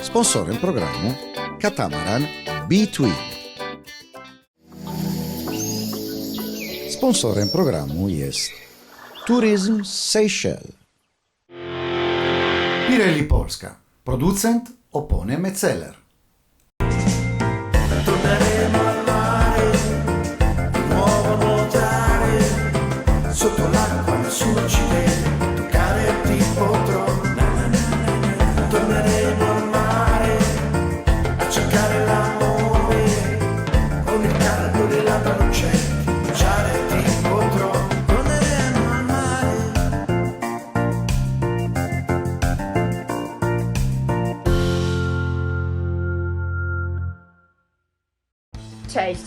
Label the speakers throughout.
Speaker 1: Sponsore il programma Catamaran B-Twin. Sponsore in programma jest Tourism Seychelles. Pirelli Polska, producent
Speaker 2: oppone Opone Metzeler.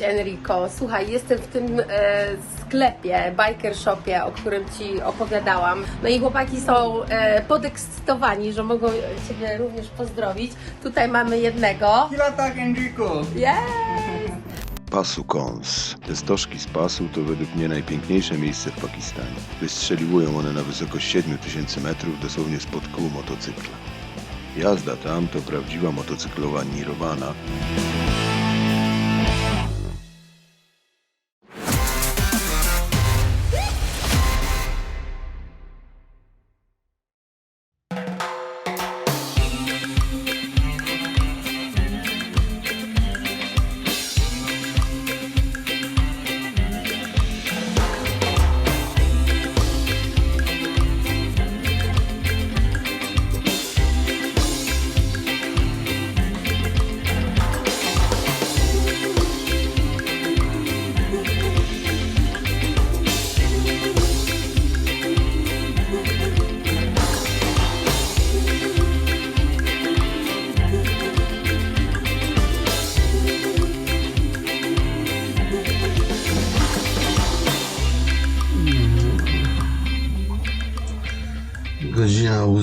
Speaker 3: Cześć Enrico, słuchaj, jestem w tym e, sklepie, biker shopie, o którym Ci opowiadałam. No i chłopaki są e, podekscytowani, że mogą Ciebie również pozdrowić. Tutaj mamy jednego.
Speaker 4: Kila tak, Enrico!
Speaker 3: Yes!
Speaker 5: Pasu Kons. Te stożki z pasu to według mnie najpiękniejsze miejsce w Pakistanie. Wystrzeliwują one na wysokość 7000 metrów dosłownie spod kół motocykla. Jazda tam to prawdziwa motocyklowa nirwana.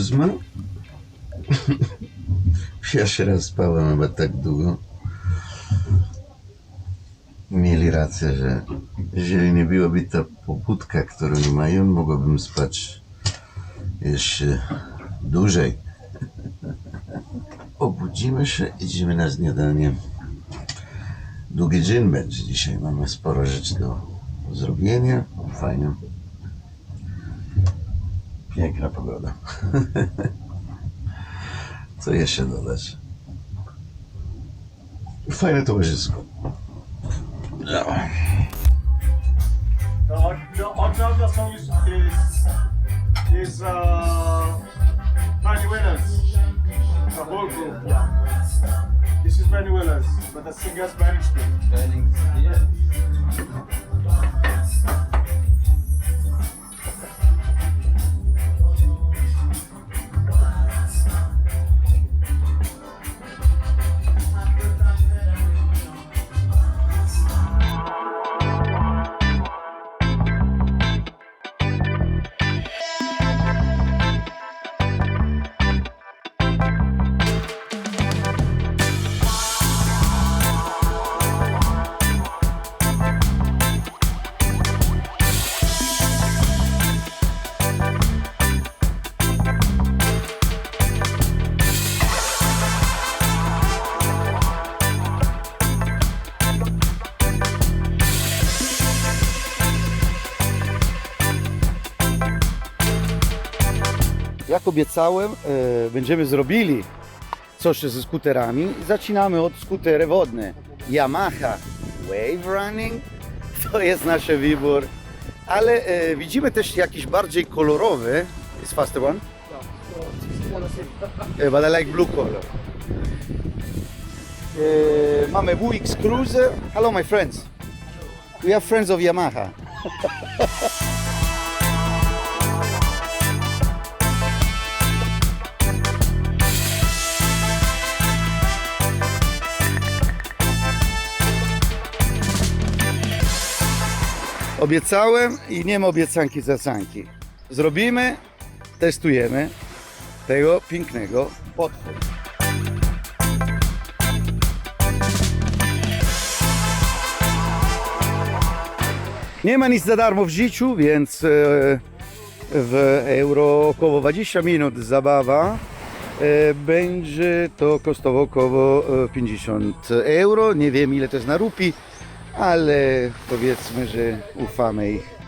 Speaker 6: Ósma. Pierwszy raz spałem chyba tak długo. Mieli rację, że jeżeli nie byłaby ta pobudka, którą mają, mogłabym spać jeszcze dłużej. Obudzimy się, idziemy na śniadanie. Długi dzień będzie dzisiaj. Mamy sporo rzeczy do zrobienia. Fajnie. Piękna pogoda. Co jeszcze dodać? Fajne towarzysko. No.
Speaker 4: The, the song is is, is uh, Benny Williams, the whole group. This is Benny Williams, but the singer's Benny Street.
Speaker 7: Jak obiecałem, e, będziemy zrobili coś ze skuterami. Zaczynamy od skutery wodne. Yamaha Wave Running to jest nasz wybór, ale e, widzimy też jakiś bardziej kolorowy. Jest faster one? E, but I like blue color. Mamy WX Cruiser. Hello my friends. We are friends of Yamaha. Obiecałem i nie ma obiecanki zacanki. Zrobimy, testujemy tego pięknego potworu. Nie ma nic za darmo w życiu, więc e, w euro około 20 minut zabawa E, Będzie to kosztowało około e, 50 euro. Nie wiem ile to jest na rupi, ale powiedzmy, że ufamy ich.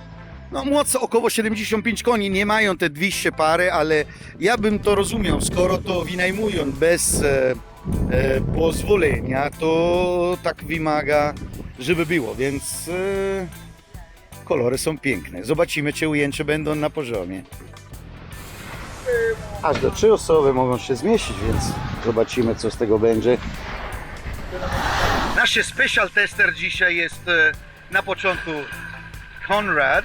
Speaker 7: No moc około 75 koni, nie mają te 200 pary, ale ja bym to rozumiał, skoro to wynajmują bez e, e, pozwolenia, to tak wymaga, żeby było, więc e, kolory są piękne. Zobaczymy, czy ujęcia będą na poziomie. Aż do trzy osoby mogą się zmieścić, więc zobaczymy, co z tego będzie. Nasz special tester dzisiaj jest e, na początku Konrad.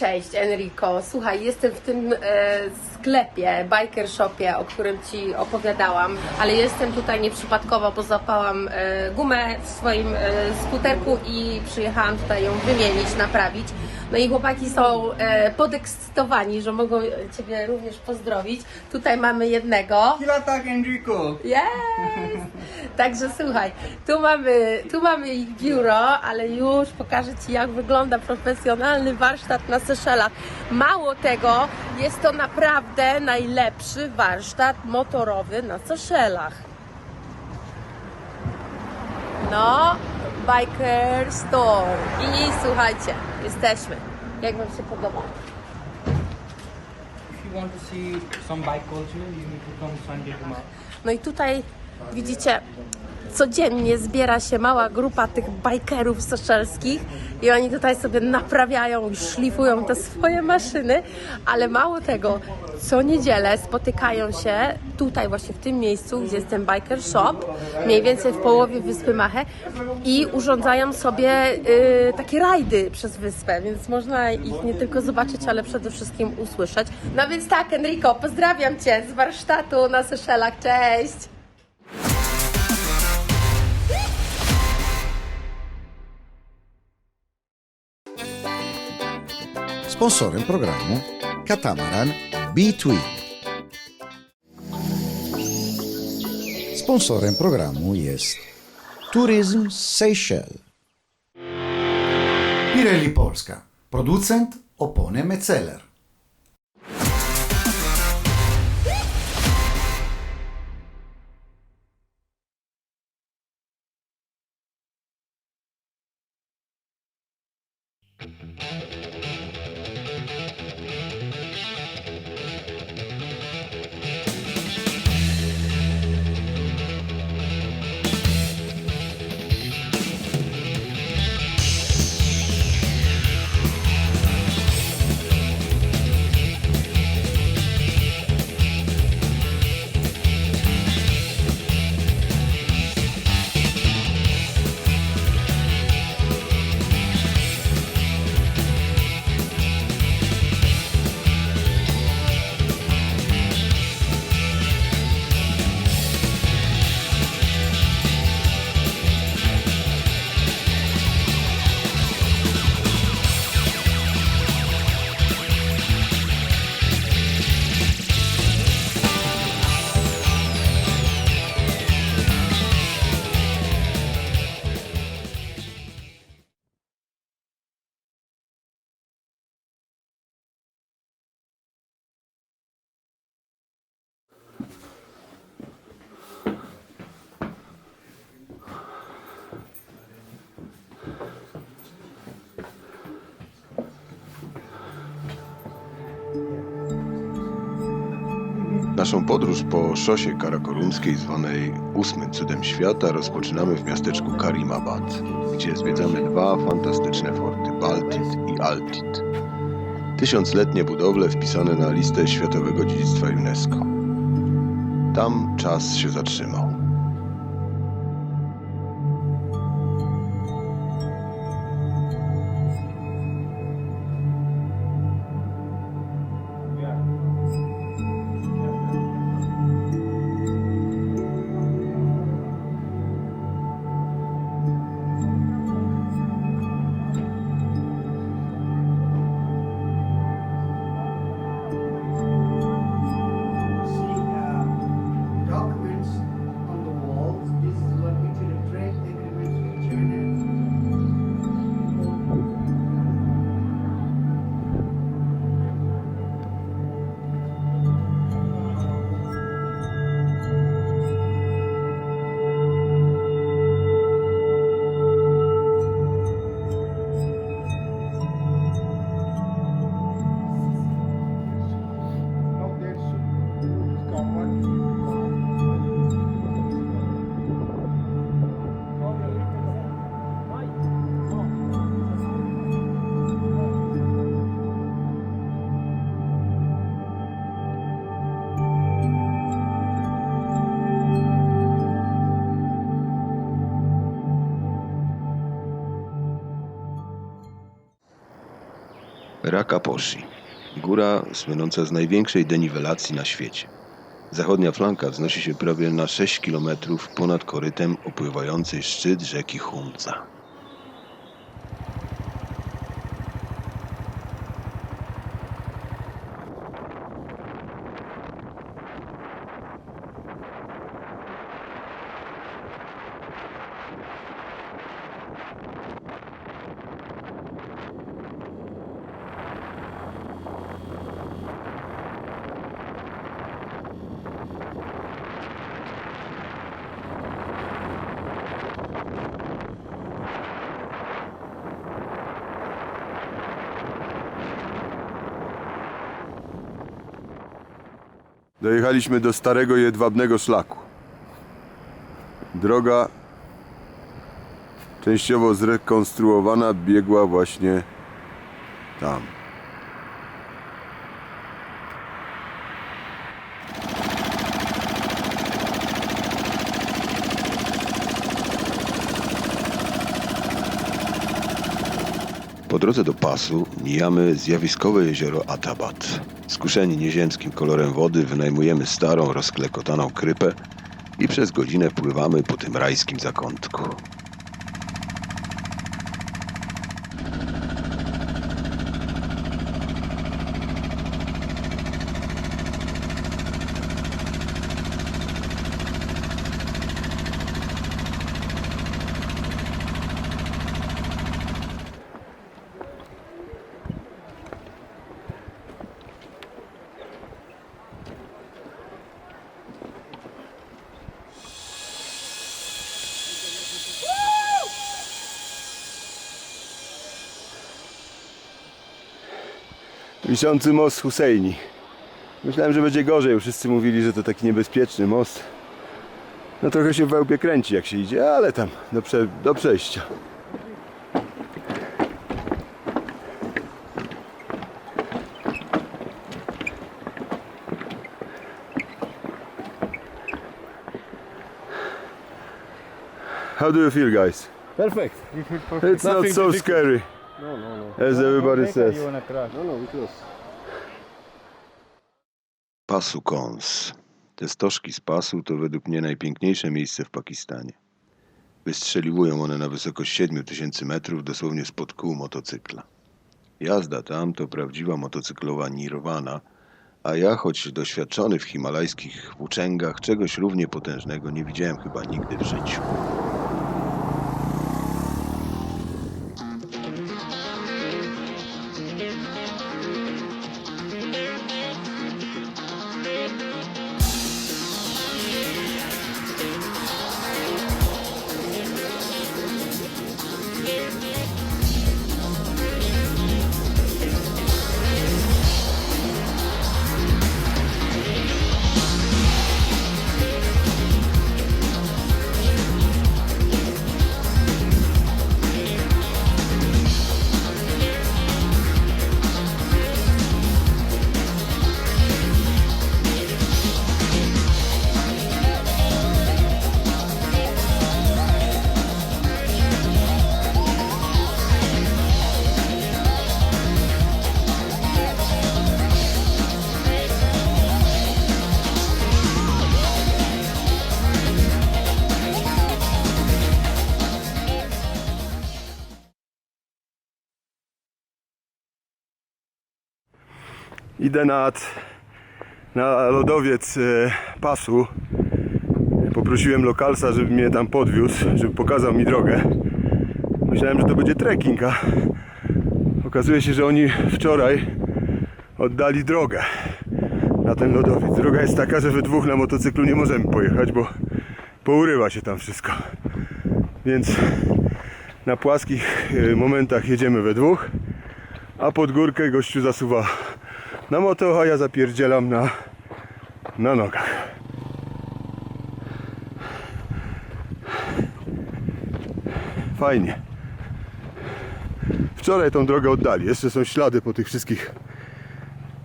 Speaker 3: Cześć Enrico, słuchaj, jestem w tym e, sklepie, biker shopie, o którym Ci opowiadałam, ale jestem tutaj nieprzypadkowo, bo zapałam e, gumę w swoim e, skuterku i przyjechałam tutaj ją wymienić, naprawić. No i chłopaki są e, podekscytowani, że mogą Ciebie również pozdrowić. Tutaj mamy jednego.
Speaker 8: Kila tak, Enrico.
Speaker 3: Yes! Także słuchaj, tu mamy, tu mamy ich biuro, ale już pokażę Ci, jak wygląda profesjonalny warsztat na Seszelach. Mało tego, jest to naprawdę najlepszy warsztat motorowy na Seszelach. No, Biker Store. I słuchajcie, jesteśmy. Jak Wam się podoba? No i tutaj widzicie, codziennie zbiera się mała grupa tych bajkerów soszelskich i oni tutaj sobie naprawiają i szlifują te swoje maszyny, ale mało tego, co niedzielę spotykają się tutaj właśnie w tym miejscu, gdzie jest ten biker shop, mniej więcej w połowie wyspy Machę i urządzają sobie y, takie rajdy przez wyspę, więc można ich nie tylko zobaczyć, ale przede wszystkim usłyszeć. No więc tak, Enrico, pozdrawiam Cię z warsztatu na Seszelach, cześć!
Speaker 1: Sponsore il programma Catamaran B-Twin. Sponsorem programma jest Tourism Seychelles. Pirelli Polska, producent oppone Metzeler.
Speaker 5: Naszą podróż po szosie karakorumskiej zwanej ósmym cudem świata rozpoczynamy w miasteczku Karimabad, gdzie zwiedzamy dwa fantastyczne forty Baltit i Altit. Tysiącletnie budowle wpisane na listę Światowego Dziedzictwa UNESCO. Tam czas się zatrzymał. Rakaposhi. Góra słynąca z największej deniwelacji na świecie. Zachodnia flanka wznosi się prawie na 6 km ponad korytem opływającej szczyt rzeki Hunza.
Speaker 9: Dojechaliśmy do starego jedwabnego szlaku. Droga częściowo zrekonstruowana biegła właśnie tam.
Speaker 5: Drodze do pasu mijamy zjawiskowe jezioro Atabat. Skuszeni nieziemskim kolorem wody wynajmujemy starą, rozklekotaną krypę i przez godzinę pływamy po tym rajskim zakątku.
Speaker 9: Wiszący most Husseini. Myślałem, że będzie gorzej. Wszyscy mówili, że to taki niebezpieczny most. No trochę się w wełbie kręci jak się idzie, ale tam do, prze, do przejścia. How do you feel, guys?
Speaker 4: Perfect.
Speaker 9: It's not so scary
Speaker 4: No, no, no.
Speaker 9: As everybody says.
Speaker 4: You wanna crash? No, no,
Speaker 5: Pasu Kons. Te stożki z pasu to według mnie najpiękniejsze miejsce w Pakistanie. Wystrzeliwują one na wysokość 7000 metrów dosłownie spod kół motocykla. Jazda tam to prawdziwa motocyklowa nirwana, a ja, choć doświadczony w himalajskich włóczęgach, czegoś równie potężnego nie widziałem chyba nigdy w życiu.
Speaker 9: Idę nad, na lodowiec e, pasu. Poprosiłem lokalsa, żeby mnie tam podwiózł, żeby pokazał mi drogę. Myślałem, że to będzie trekking, a okazuje się, że oni wczoraj oddali drogę na ten lodowiec. Droga jest taka, że we dwóch na motocyklu nie możemy pojechać, bo pourywa się tam wszystko. Więc na płaskich e, momentach jedziemy we dwóch, a pod górkę gościu zasuwa na moto, a ja zapierdzielam na, na nogach. Fajnie. Wczoraj tą drogę oddali. Jeszcze są ślady po tych wszystkich,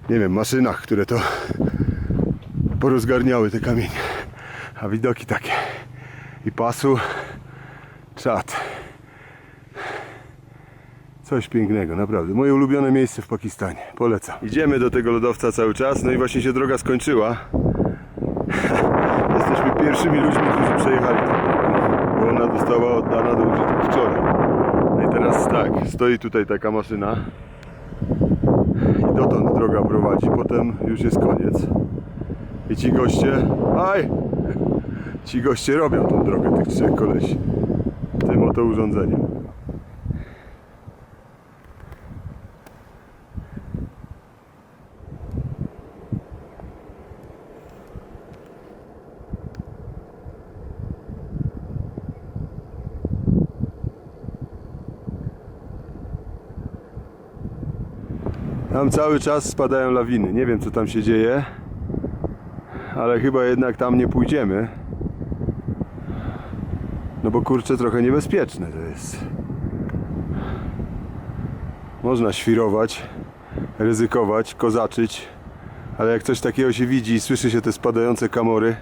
Speaker 9: nie wiem, maszynach, które to porozgarniały te kamienie. A widoki takie. I pasu. Czad. Coś pięknego, naprawdę. Moje ulubione miejsce w Pakistanie. Polecam. Idziemy do tego lodowca cały czas. No i właśnie się droga skończyła. Jesteśmy pierwszymi ludźmi, którzy przejechali tą drogą, bo ona została oddana do użytku wczoraj. No i teraz tak, stoi tutaj taka maszyna i dotąd droga prowadzi, potem już jest koniec. I ci goście, aj! Ci goście robią tą drogę, tych trzech kolesi, tym oto urządzeniem. Tam cały czas spadają lawiny. Nie wiem co tam się dzieje, ale chyba jednak tam nie pójdziemy. No bo kurczę, trochę niebezpieczne to jest. Można świrować, ryzykować, kozaczyć, ale jak coś takiego się widzi i słyszy się te spadające kamory,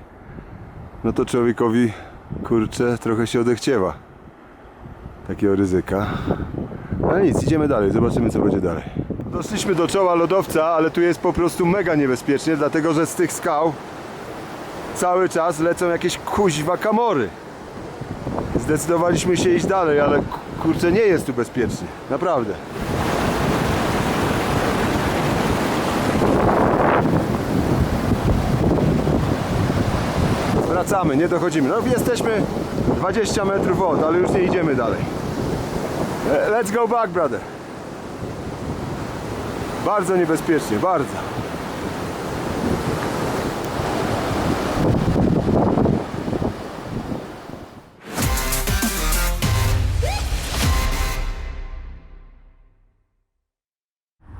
Speaker 9: no to człowiekowi kurczę trochę się odechciewa takiego ryzyka. Ale nic, idziemy dalej, zobaczymy co będzie dalej. Doszliśmy do czoła lodowca, ale tu jest po prostu mega niebezpiecznie, dlatego że z tych skał cały czas lecą jakieś kuźwa kamory. Zdecydowaliśmy się iść dalej, ale kurczę nie jest tu bezpiecznie, naprawdę. Wracamy, nie dochodzimy. No jesteśmy 20 metrów od, ale już nie idziemy dalej. Let's go back, brother. Bardzo niebezpiecznie, bardzo.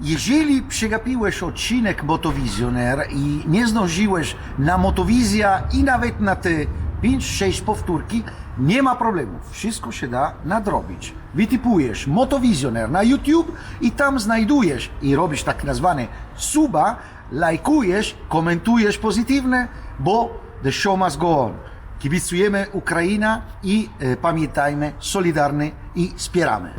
Speaker 7: Jeżeli przegapiłeś odcinek Motowizjoner i nie zdążyłeś na Motowizja i nawet na te 5-6 powtórki, nie ma problemu. Wszystko się da nadrobić. Wytypujesz Motowizjoner na YouTube i tam znajdujesz i robisz tak nazwane suba, lajkujesz, komentujesz pozytywne, bo the show must go on. Kibicujemy Ukraina i e, pamiętajmy, solidarny i wspieramy.